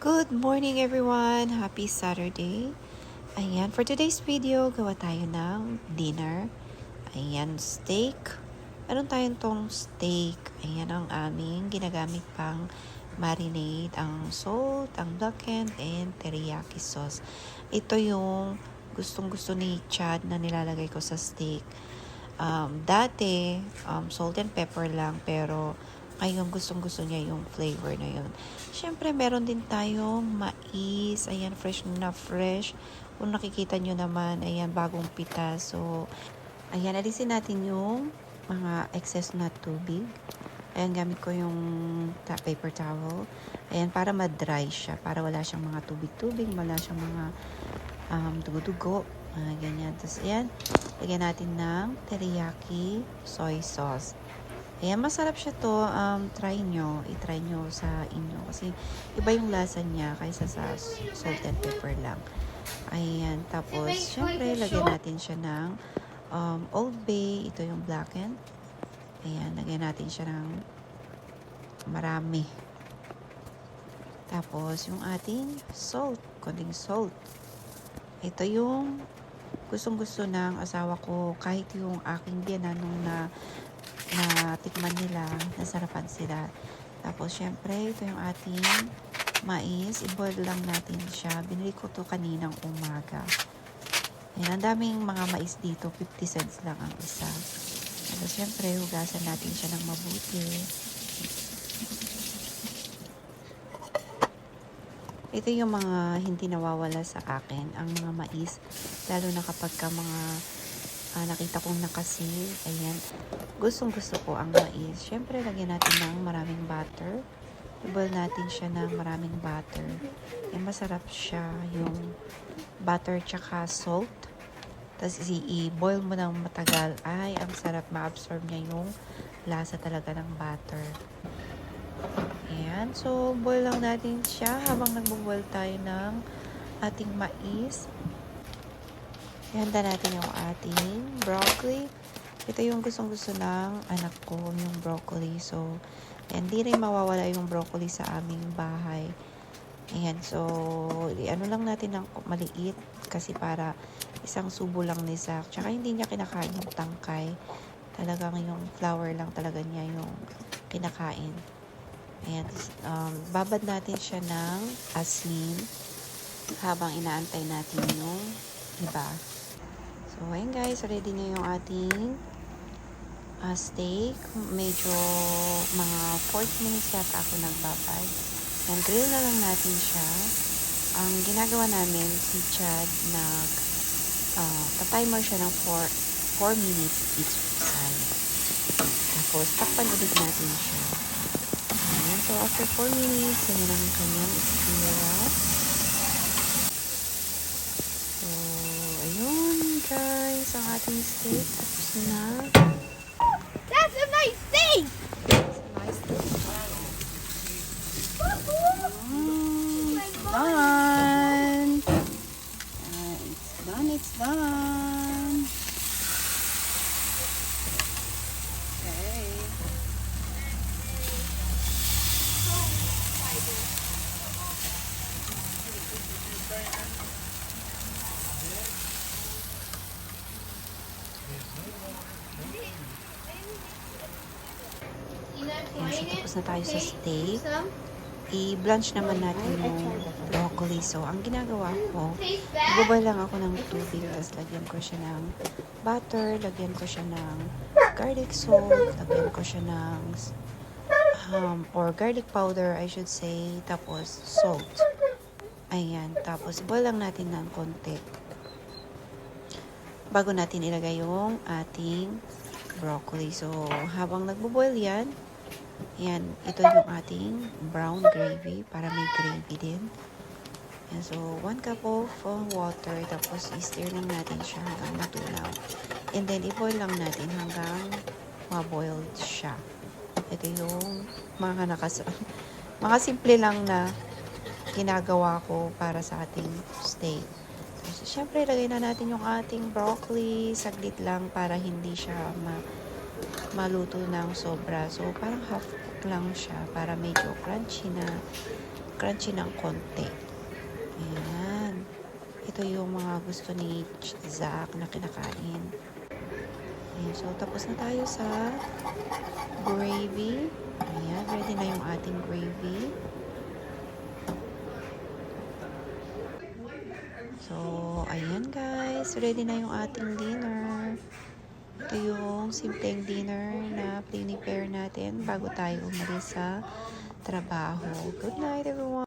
Good morning everyone! Happy Saturday! Ayan, for today's video, gawa tayo ng dinner. Ayan, steak. Meron tayong tong steak. Ayan ang aming ginagamit pang marinade. Ang salt, ang blackened, and teriyaki sauce. Ito yung gustong gusto ni Chad na nilalagay ko sa steak. Um, dati, um, salt and pepper lang, pero ngayon gustong gusto niya yung flavor na yun. Siyempre, meron din tayong mais. Ayan, fresh na fresh. Kung nakikita nyo naman, ayan, bagong pita. So, ayan, alisin natin yung mga excess na tubig. Ayan, gamit ko yung paper towel. Ayan, para ma-dry siya. Para wala siyang mga tubig-tubig, wala siyang mga um, dugo-dugo. Ah, ganyan. Tapos, ayan, lagyan natin ng teriyaki soy sauce. Ayan, masarap siya to. Um, try nyo. I-try nyo sa inyo. Kasi iba yung lasa niya kaysa sa salt and pepper lang. Ayan. Tapos, syempre, lagyan natin siya ng um, Old Bay. Ito yung blackened. Ayan, lagyan natin siya ng marami. Tapos, yung ating salt. Konting salt. Ito yung gustong gusto ng asawa ko kahit yung aking biyanan nung na na tikman nila, nasarapan sila. Tapos, syempre, ito yung ating mais. I-boil lang natin siya. Binili ko to kaninang umaga. Ayan, ang daming mga mais dito. 50 cents lang ang isa. Tapos, syempre, hugasan natin siya ng mabuti. Ito yung mga hindi nawawala sa akin, ang mga mais. Lalo na kapag ka mga ah, nakita kong nakasil. Ayan. Gustong gusto ko ang mais. Siyempre, lagyan natin ng maraming butter. I-boil natin siya ng maraming butter. Ayan, masarap siya. Yung butter tsaka salt. Tapos i-boil mo ng matagal. Ay, ang sarap. Ma-absorb niya yung lasa talaga ng butter. Ayan. So, boil lang natin siya habang nagbo-boil tayo ng ating mais. Ihanda natin yung ating broccoli. Ito yung gustong gusto ng anak ko, yung broccoli. So, hindi rin mawawala yung broccoli sa aming bahay. Ayan, so, ano lang natin ng maliit kasi para isang subo lang ni Zach. Tsaka hindi niya kinakain yung tangkay. Talagang yung flour lang talaga niya yung kinakain. Ayan, um, babad natin siya ng asin habang inaantay natin yung iba. So, ayan guys, ready na yung ating uh, steak. Medyo mga 40 minutes yata ako nagbabad. And grill na lang natin siya. Ang ginagawa namin, si Chad, nag uh, timer siya ng 4, 4 minutes each side. Tapos, takpan ulit natin siya. Ayan. So, after 4 minutes, yan ang kanyang itsura. So, ayun guys, ang ating steak. Tapos na. Tapos na tayo sa steak. I-blanch naman natin yung broccoli. So, ang ginagawa ko, Bubay lang ako ng tubig, tapos lagyan ko siya ng butter, lagyan ko siya ng garlic salt, lagyan ko siya ng um, or garlic powder, I should say, tapos salt. Ayan, tapos boil lang natin ng konti. Bago natin ilagay yung ating broccoli. So, habang nagbo-boil yan, yan, ito yung ating brown gravy para may gravy din. Yan, so, 1 cup of uh, water, tapos i-stir lang natin siya hanggang matunaw. And then, i-boil lang natin hanggang ma-boiled siya. Ito yung mga nakas mga simple lang na ginagawa ko para sa ating steak. So, syempre, lagay na natin yung ating broccoli. Saglit lang para hindi siya ma maluto ng sobra. So, parang half cook lang siya para medyo crunchy na crunchy ng konti. Ayan. Ito yung mga gusto ni Ch- Zach na kinakain. Ayan. So, tapos na tayo sa gravy. Ayan. Ready na yung ating gravy. So, ayan guys. Ready na yung ating dinner. Ito yung simpleng dinner na prepare natin bago tayo umalis sa trabaho. Good night everyone!